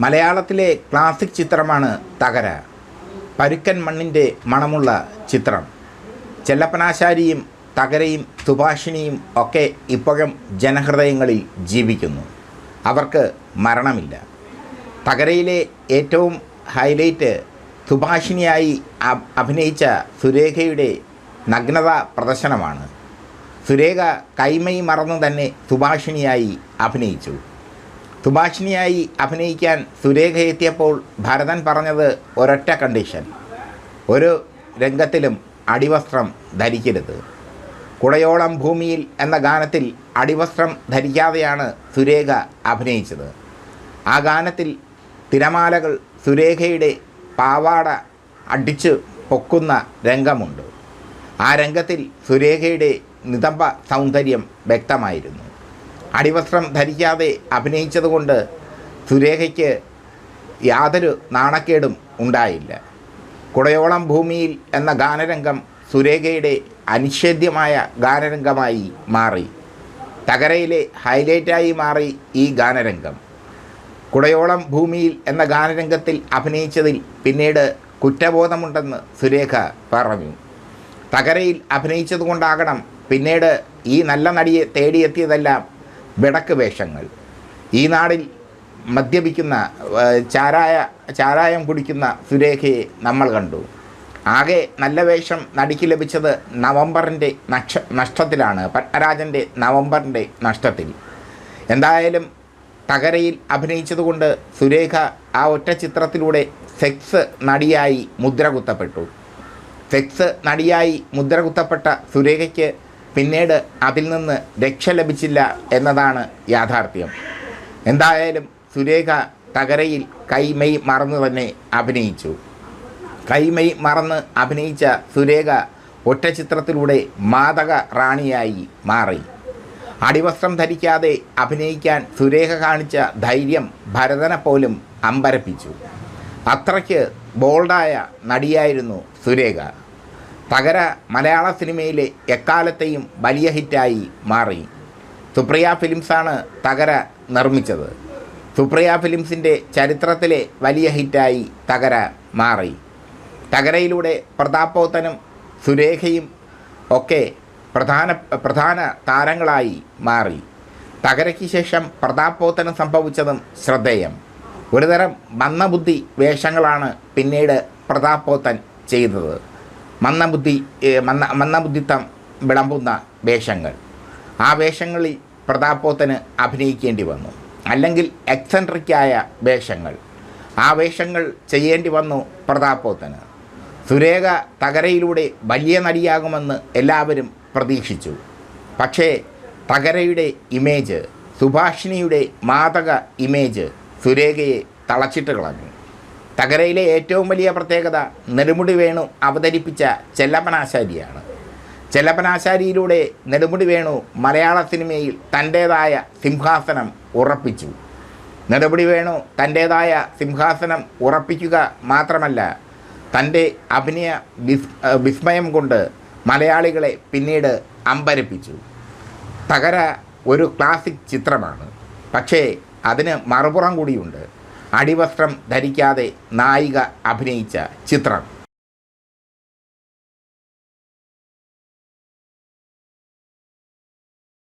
മലയാളത്തിലെ ക്ലാസിക് ചിത്രമാണ് തകര. പരുക്കൻ മണ്ണിന്റെ മണമുള്ള ചിത്രം. ചെല്ലപ്പനാശാരിയും തകരയും സുഭാഷിണിയും ഒക്കെ ഇപ്പോഴും ജനഹൃദയങ്ങളിൽ ജീവിക്കുന്നു. അവർക്ക് മരണമില്ല. തകരയിലെ ഏറ്റവും ഹൈലൈറ്റ് സുഭാഷിണിയായി അഭിനയിച്ച സുരേഖയുടെ നഗ്നത പ്രദർശനമാണ്. സുരേഖ കൈമൈ മറന്നു തന്നെ സുഭാഷിണിയായി അഭിനയിച്ചു. സുഭാഷിണിയായി അഭിനയിക്കാൻ സുരേഖ എത്തിയപ്പോൾ ഭരതൻ പറഞ്ഞത് ഒരൊറ്റ കണ്ടീഷൻ ഒരു രംഗത്തിലും അടിവസ്ത്രം ധരിക്കരുത്. കുടയോളം ഭൂമിയിൽ എന്ന ഗാനത്തിൽ അടിവസ്ത്രം ധരിക്കാതെയാണ് സുരേഖ അഭിനയിച്ചത്. ആ ഗാനത്തിൽ തിരമാലകൾ സുരേഖയുടെ പാവാട അടിച്ചു പൊക്കുന്ന രംഗമുണ്ട്. ആ രംഗത്തിൽ സുരേഖയുടെ നിതംബ സൗന്ദര്യം വ്യക്തമായിരുന്നു. അടിവസ്ത്രം ധരിക്കാതെ അഭിനയിച്ചതുകൊണ്ട് സുരേഖയ്ക്ക് യാതൊരു നാണക്കേടും ഉണ്ടായില്ല. കുടയോളം ഭൂമിയിൽ എന്ന ഗാനരംഗം സുരേഖയുടെ അനിഷേധ്യമായ ഗാനരംഗമായി മാറി. തകരയിലെ ഹൈലൈറ്റായി മാറി ഈ ഗാനരംഗം. കുടയോളം ഭൂമിയിൽ എന്ന ഗാനരംഗത്തിൽ അഭിനയിച്ചതിൽ പിന്നീട് കുറ്റബോധമുണ്ടെന്ന് സുരേഖ പറഞ്ഞു. തകരയിൽ അഭിനയിച്ചതുകൊണ്ടാകണം പിന്നീട് ഈ നല്ല നടിയെ തേടിയെത്തിയതെല്ലാം വിടക്ക് വേഷങ്ങൾ. ഈ നാടിൽ മദ്യപിക്കുന്ന ചാരായ ചാരായം കുടിക്കുന്ന സുരേഖയെ നമ്മൾ കണ്ടു. ആകെ നല്ല വേഷം നടിക്ക് ലഭിച്ചത് നവംബറിന്റെ നക്ഷ നഷ്ടത്തിലാണ് പത്മരാജന്റെ നവംബറിന്റെ നഷ്ടത്തിൽ. എന്തായാലും തകരയിൽ അഭിനയിച്ചതുകൊണ്ട് സുരേഖ ആ ഒറ്റ ചിത്രത്തിലൂടെ സെക്സ് നടിയായി മുദ്ര കുത്തപ്പെട്ടു സെക്സ് നടിയായി മുദ്ര കുത്തപ്പെട്ട സുരേഖയ്ക്ക് പിന്നീട് അതിൽ നിന്ന് രക്ഷ ലഭിച്ചില്ല എന്നതാണ് യാഥാർത്ഥ്യം. എന്തായാലും സുരേഖ തകരയിൽ കൈമെയ് മറന്നു തന്നെ അഭിനയിച്ചു. കൈമെയ് മറന്ന് അഭിനയിച്ച സുരേഖ ഒറ്റ ചിത്രത്തിലൂടെ മാതക റാണിയായി മാറി. അടിവസ്ത്രം ധരിക്കാതെ അഭിനയിക്കാൻ സുരേഖ കാണിച്ച ധൈര്യം ഭരതനെ പോലും അമ്പരപ്പിച്ചു. അത്രയ്ക്ക് ബോൾഡായ നടിയായിരുന്നു സുരേഖ. തകര മലയാള സിനിമയിലെ എക്കാലത്തെയും വലിയ ഹിറ്റായി മാറി. സുപ്രിയ ഫിലിംസാണ് തകര നിർമ്മിച്ചത്. സുപ്രിയ ഫിലിംസിന്റെ ചരിത്രത്തിലെ വലിയ ഹിറ്റായി തകര മാറി. തകരയിലൂടെ പ്രതാപോത്തനും സുരേഖയും ഒക്കെ പ്രധാന പ്രധാന താരങ്ങളായി മാറി. തകരയ്ക്ക് ശേഷം പ്രതാപോത്തന് സംഭവിച്ചതും ശ്രദ്ധേയം. ഒരുതരം മന്ദബുദ്ധി വേഷങ്ങളാണ് പിന്നീട് പ്രതാപോത്തൻ ചെയ്തത്. മന്ദബുദ്ധി മന്ന മന്ദ മന്ദബുദ്ധിത്വം വിളമ്പുന്ന വേഷങ്ങൾ. ആ വേഷങ്ങളിൽ പ്രതാപോത്തന് അഭിനയിക്കേണ്ടി വന്നു. അല്ലെങ്കിൽ എക്സെൻട്രിക്കായ വേഷങ്ങൾ. ആ വേഷങ്ങൾ ചെയ്യേണ്ടി വന്നു പ്രതാപോത്തന്. സുരേഖ തകരയിലൂടെ വലിയ നടിയാകുമെന്ന് എല്ലാവരും പ്രതീക്ഷിച്ചു. പക്ഷേ തകരയുടെ ഇമേജ് സുഭാഷിണിയുടെ മാതക ഇമേജ് സുരേഖയെ തളച്ചിട്ട് കളഞ്ഞു. തകരയിലെ ഏറ്റവും വലിയ പ്രത്യേകത നെടുമുടി വേണു അവതരിപ്പിച്ച ചെല്ലപ്പനാശാരിയാണ്. ചെല്ലപ്പനാശാരിയിലൂടെ നെടുമുടി വേണു മലയാള സിനിമയിൽ തന്റേതായ സിംഹാസനം ഉറപ്പിച്ചു. നെടുമുടി വേണു തന്റേതായ സിംഹാസനം ഉറപ്പിക്കുക മാത്രമല്ല തന്റെ അഭിനയ വിസ് വിസ്മയം കൊണ്ട് മലയാളികളെ പിന്നീട് അമ്പരപ്പിച്ചു. തകര ഒരു ക്ലാസിക് ചിത്രമാണ്. പക്ഷേ അതിന് മറുപുറം കൂടിയുണ്ട്. അടിവസ്ത്രം ധരിക്കാതെ നായിക അഭിനയിച്ച ചിത്രം.